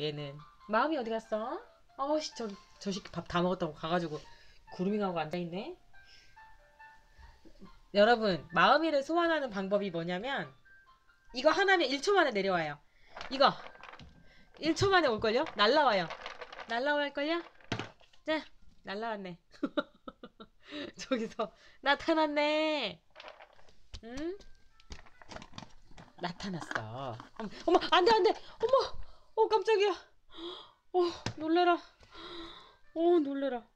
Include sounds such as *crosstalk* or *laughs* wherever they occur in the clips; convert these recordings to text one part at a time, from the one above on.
얘는. 마음이 어디 갔어? 어씨 저, 저 새끼 밥 다 먹었다고 가가지고 구루밍하고 앉아있네. 여러분 마음이를 소환하는 방법이 뭐냐면 이거 하나면 1초 만에 내려와요. 이거 1초 만에 올걸요? 날라와요. 날라올걸요? 자 날라왔네. *laughs* 저기서 나타났네. 응? 나타났어. 어머 안돼 안돼. 어머 어 깜짝이야. 어 놀래라. 어 놀래라.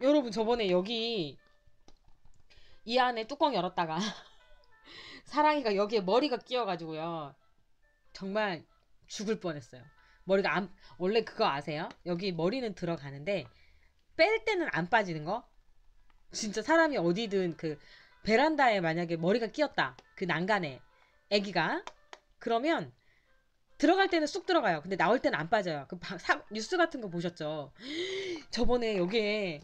여러분 저번에 여기 이 안에 뚜껑 열었다가 *laughs* 사랑이가 여기에 머리가 끼어가지고요. 정말 죽을 뻔했어요. 머리가 안 원래 그거 아세요? 여기 머리는 들어가는데 뺄 때는 안 빠지는 거? 진짜 사람이 어디든 그 베란다에 만약에 머리가 끼었다. 그 난간에. 애기가? 그러면 들어갈 때는 쑥 들어가요. 근데 나올 때는 안 빠져요. 그 바- 사- 뉴스 같은 거 보셨죠? *gasps* 저번에 여기에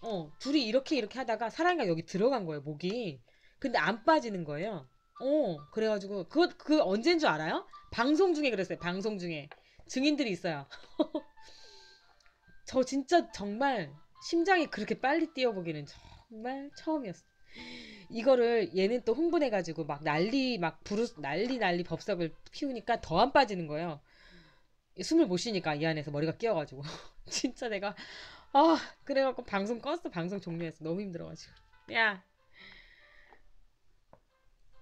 어 둘이 이렇게 이렇게 하다가 사랑이가 여기 들어간 거예요. 목이. 근데 안 빠지는 거예요. 어 그래가지고 그거 그 언제인 줄 알아요? 방송 중에 그랬어요. 방송 중에 증인들이 있어요. *laughs* 저 진짜 정말 심장이 그렇게 빨리 뛰어보기는 정말 처음이었어. 이거를 얘는 또 흥분해가지고 막 난리 막 부르 난리 난리 법석을 피우니까 더 안 빠지는 거예요. 숨을 못 쉬니까 이 안에서 머리가 끼어가지고. *laughs* 진짜 내가 아 그래갖고 방송 껐어. 방송 종료했어. 너무 힘들어가지고. 야.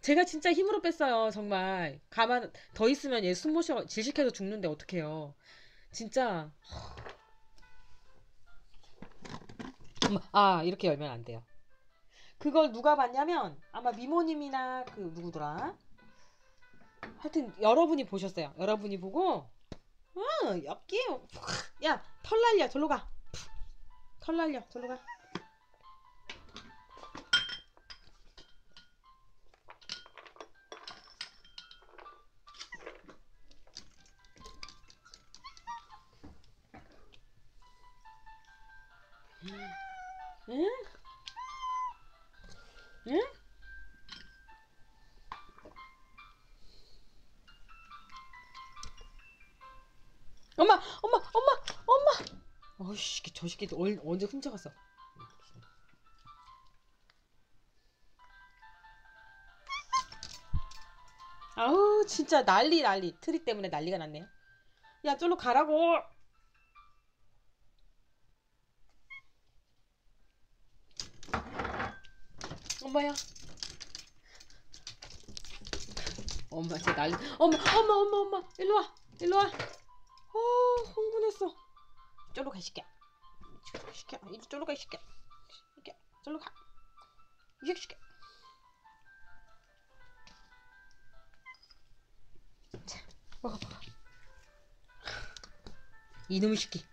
제가 진짜 힘으로 뺐어요 정말. 가만 더 있으면 얘 숨 못 쉬어 질식해서 죽는데 어떡해요. 진짜. 아 이렇게 열면 안 돼요 그걸 누가 봤냐면 아마 미모님이나 그 누구더라? 하여튼 여러분이 보셨어요. 여러분이 보고 어 엽기 야털 날려 절로 가털 날려 절로 가. 응? 응? 엄마, 엄마, 엄마, 엄마. 어이씨, 저 새끼 언- 언제 훔쳐갔어? 아우, 진짜 난리 난리. 트리 때문에 난리가 났네요. 야, 쫄로 가라고. 엄마야. 엄마 쟤 난리. 엄마 엄마 엄마 엄마 일로 와 일로 와. 어 흥분했어. 쫄로 가 시켜. 시켜 이리 쫄로 가 시켜. 시켜 쫄로 가. 이렇게 시켜. 자 먹어 먹어. 이놈의 새끼.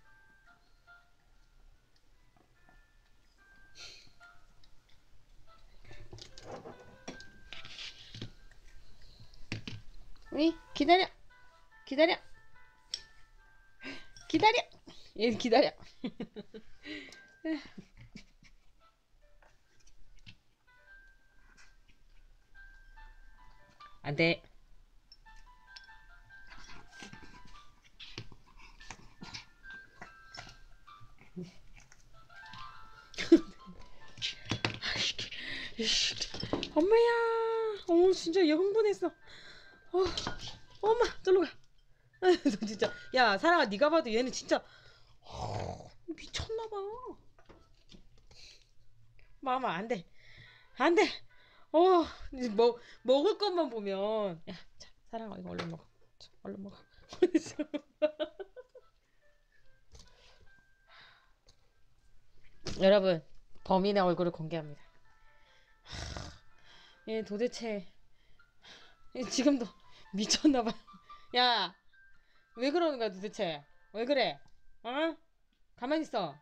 기다려. 기다려. 기다려. 얘 기다려. *laughs* 안돼. *laughs* 엄마야. 어 진짜 얘 흥분했어. 어, 엄마, 저로 가. *laughs* 너 진짜, 야, 사랑아, 네가 봐도 얘는 진짜 어, 미쳤나봐. 마마, 안 돼, 안 돼. 어, 먹 먹을 것만 보면, 야, 자, 사랑아, 이거 얼른 먹어. 자, 얼른 먹어. *laughs* 여러분, 범인의 얼굴을 공개합니다. 얘 도대체 얘 지금도 미쳤나봐. 야, 왜 그러는 거야 도대체? 왜 그래? 어? 가만히 있어.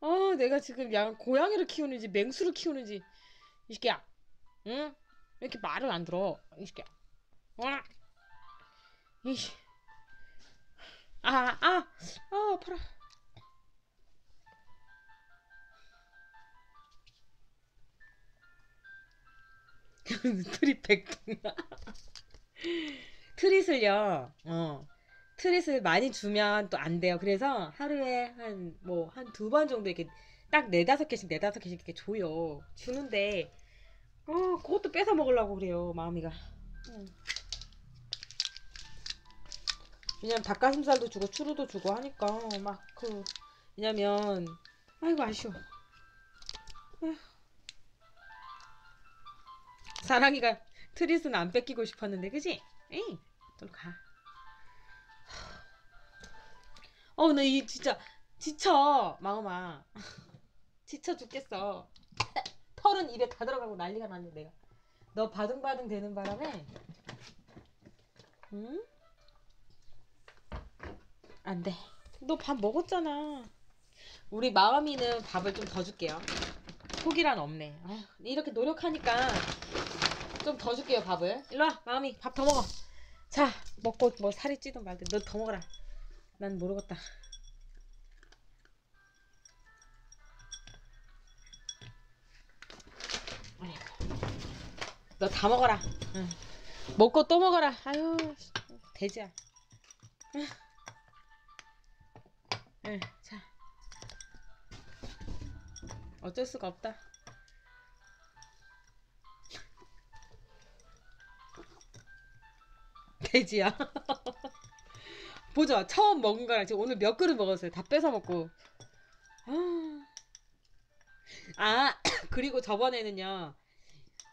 어, 내가 지금 양 고양이를 키우는지 맹수를 키우는지 이 새끼야. 응? 왜 이렇게 말을 안 들어? 이 새끼야. 어? 이씨. 아, 아, 아, 아파라. 트리 백동. 트릿을요, 어, 트릿을 많이 주면 또 안 돼요. 그래서 하루에 한 뭐 한 두 번 정도 이렇게 딱 네다섯 개씩 네다섯 개씩 이렇게 줘요. 주는데 어 그것도 뺏어 먹으려고 그래요. 마음이가. 응. 왜냐면 닭가슴살도 주고 추루도 주고 하니까 막 그 왜냐면 아이고 아쉬워. 아휴. 사랑이가 트릿은 안 뺏기고 싶었는데 그지? 에이 좀 가. 어, 나 이 진짜 지쳐 마음아. *laughs* 지쳐 죽겠어. 털은 입에 다 들어가고 난리가 났네 내가. 너 바둥바둥 되는 바람에, 응? 안 돼. 너 밥 먹었잖아. 우리 마음이는 밥을 좀 더 줄게요. 포기란 없네. 아휴, 이렇게 노력하니까 좀 더 줄게요 밥을. 일로 와 마음이 밥 더 먹어. 자 먹고 뭐 살이 찌든 말든 너 더 먹어라. 난 모르겠다. 너 다 먹어라. 응. 먹고 또 먹어라. 아유, 씨, 돼지야. 응. 응, 자. 어쩔 수가 없다. 돼지야. *laughs* 보자. 처음 먹은 거랑 지금 오늘 몇 그릇 먹었어요. 다 뺏어 먹고. 아, 아, *coughs* 그리고 저번에는요.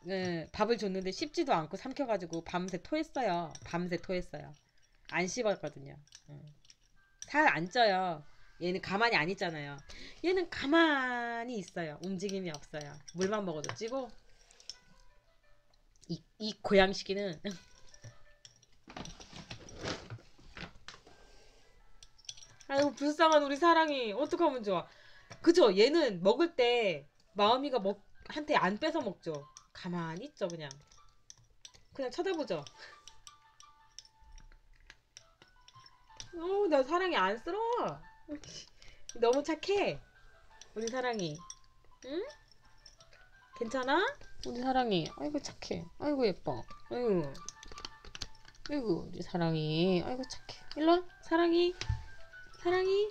네, 밥을 줬는데 씹지도 않고 삼켜가지고 밤새 토했어요. 밤새 토했어요. 안 씹었거든요. 살 안 쪄요. 얘는 가만히 안 있잖아요. 얘는 가만히 있어요. 움직임이 없어요. 물만 먹어도 찌고. 이, 이 고양시기는 *laughs* 아이고 불쌍한 우리 사랑이. 어떡하면 좋아. 그죠 얘는 먹을 때 마음이가 먹 한테 안 뺏어 먹죠. 가만히 있죠 그냥. 그냥 쳐다보죠. 어나 사랑이 안쓰러워. 너무 착해. 우리 사랑이. 응? 괜찮아? 우리 사랑이. 아이고 착해. 아이고 예뻐. 아이고. 아이고 우리 사랑이. 아이고 착해. 일로 와. 사랑이 사랑이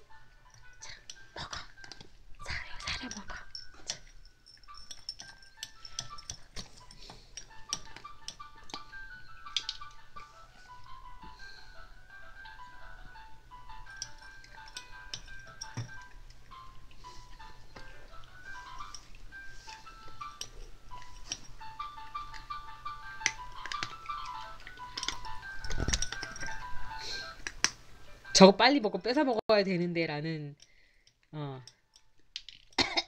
저거 빨리 먹고 뺏어 먹어야 되는데라는. 어.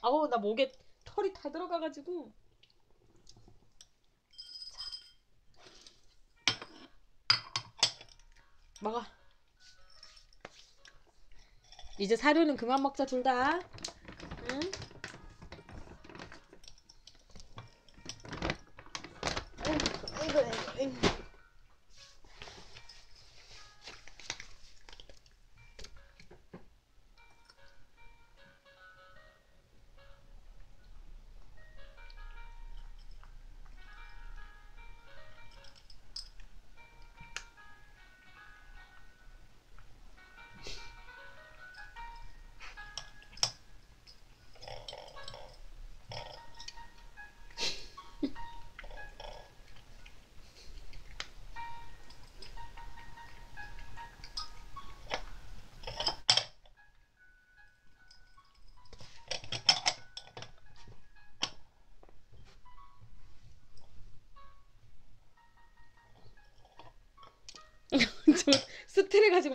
아우 나 목에 털이 다 들어가가지고. 자. 먹어. 이제 사료는 그만 먹자 응? 아이고 아이고 아이고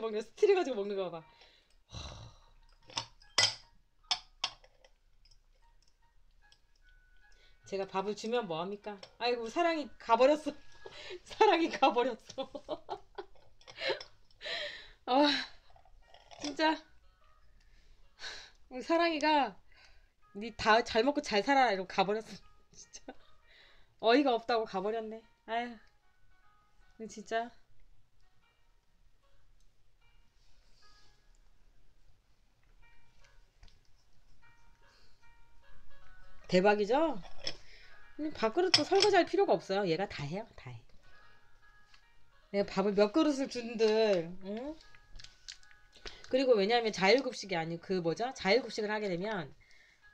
먹는 스틸해 가지고 먹는 거 봐. 제가 밥을 주면 뭐 합니까? 아이고 사랑이 가버렸어. *laughs* 사랑이 가버렸어. *laughs* 아 진짜 우리 사랑이가 니 다 잘 먹고 잘 살아라 이러고 가버렸어. *laughs* 진짜 어이가 없다고 가버렸네. 아휴 진짜. 대박이죠? 음, 밥그릇도 설거지할 필요가 없어요. 얘가 다 해요. 다 해. 내가 밥을 몇 그릇을 준들, 응? 그리고 왜냐하면 자율급식이 아니고 그 뭐죠? 자율급식을 하게 되면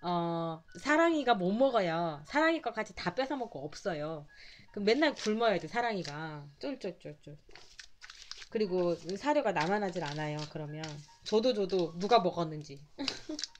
어 사랑이가 못 먹어요. 사랑이 것 같이 다 뺏어 먹고 없어요. 그럼 맨날 굶어야 돼 사랑이가 쫄쫄쫄쫄. 그리고 사료가 남아나질 않아요. 그러면 저도 저도 누가 먹었는지 *laughs*